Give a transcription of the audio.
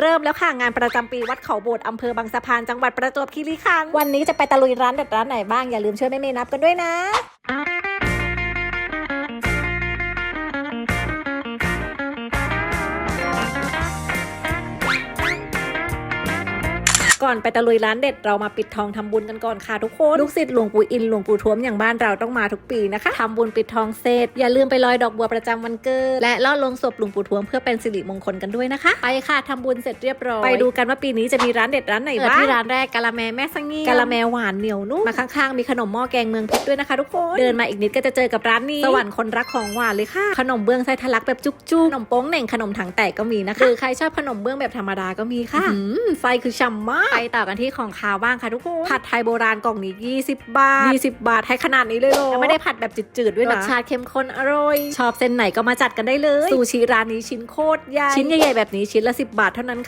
เริ่มแล้วค่ะงานประจำปีวัดเขาโบสถ์อำเภอบางสะพานจังหวัดประจวบคีรีขันธ์วันนี้จะไปตะลุยร้านเด็ดร้านไหนบ้างอย่าลืมช่วยแม่เมย์นับกันด้วยนะ ก่อนไปตะลุยร้านเด็ดเรามาปิดทองทำบุญกันก่อนค่ะทุกคนลูกศิษย์หลวงปู่อินหลวงปู่ทวมอย่างบ้านเราต้องมาทุกปีนะคะทำบุญปิดทองเสร็จอย่าลืมไปลอยดอกบัวประจำวันเกิดและลอดลงศพหลวงปู่ทวมเพื่อเป็นสิริมงคลกันด้วยนะคะ ไปค่ะทำบุญเสร็จเรียบร้อยไปดูกันว่าปีนี้จะมีร้านเด็ดร้านไหนบ้างที่ร้านแรกกะละแมแม่สังงีกะละแมหวานเหนียวนุ่มมาข้างๆมีขนมหม้อแกงเมืองเพชรด้วยนะคะ ทุกคนเดินมาอีกนิดก็จะเจอกับร้านนี้สวรรค์คนรักของหวานเลยค่ะ ขนมเบื้องไส้ทะลักแบบจุกๆขนมโป้งเหน่งขนมถังแตกก็มีนะคะหรือใครชอบขนมเบื้องแบบธรรมดาก็มีค่ะอื้อหือไฟคือฉ่ำมากไปต่อกันที่ของคาวบ้างค่ะทุกคนผัดไทยโบราณกล่องนี้ 20 บาท 20 บาทให้ขนาดนี้เลยเหรอแล้วไม่ได้ผัดแบบจืดๆด้วยนะรสชาติเข้มข้นอร่อย ชอบเส้นไหนก็มาจัดกันได้เลยซูชิร้านนี้ชิ้นโคตรใหญ่ชิ้นใหญ่ๆแบบนี้ชิ้นละ 10 บาทเท่านั้น